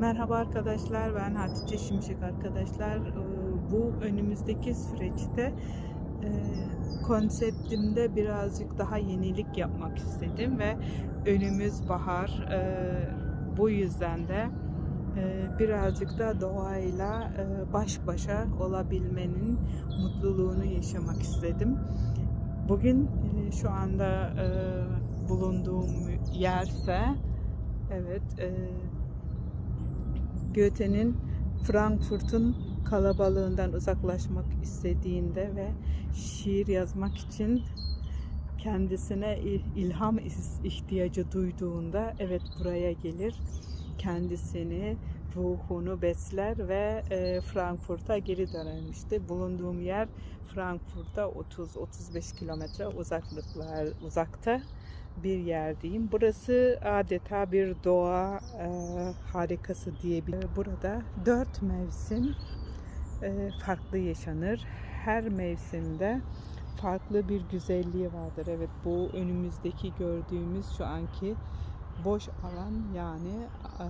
Merhaba arkadaşlar, ben Hatice Şimşek arkadaşlar. Ee, Bu önümüzdeki süreçte e, konseptimde birazcık daha yenilik yapmak istedim ve önümüz bahar. Ee, Bu yüzden de e, birazcık da doğayla e, baş başa olabilmenin mutluluğunu yaşamak istedim. Bugün şu anda bulunduğum yerse evet Goethe'nin Frankfurt'un kalabalığından uzaklaşmak istediğinde ve şiir yazmak için kendisine il- ilham ihtiyacı duyduğunda evet buraya gelir. Kendisini, ruhunu besler ve e, Frankfurt'a geri dönermişti. Bulunduğum yer Frankfurt'ta 30-35 kilometre uzaklıklar uzakta bir yerdeyim. Burası adeta bir doğa e, harikası diyebilirim. Burada dört mevsim e, farklı yaşanır. Her mevsimde farklı bir güzelliği vardır. Evet bu önümüzdeki gördüğümüz şu anki boş alan yani e,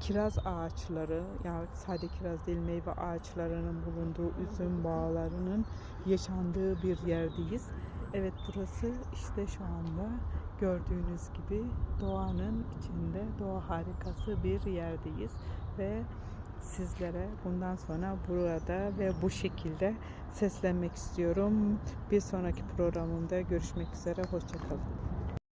kiraz ağaçları yani sadece kiraz değil meyve ağaçlarının bulunduğu üzüm bağlarının yaşandığı bir yerdeyiz. Evet burası işte şu anda gördüğünüz gibi doğanın içinde doğa harikası bir yerdeyiz ve sizlere bundan sonra burada ve bu şekilde seslenmek istiyorum. Bir sonraki programımda görüşmek üzere. Hoşçakalın.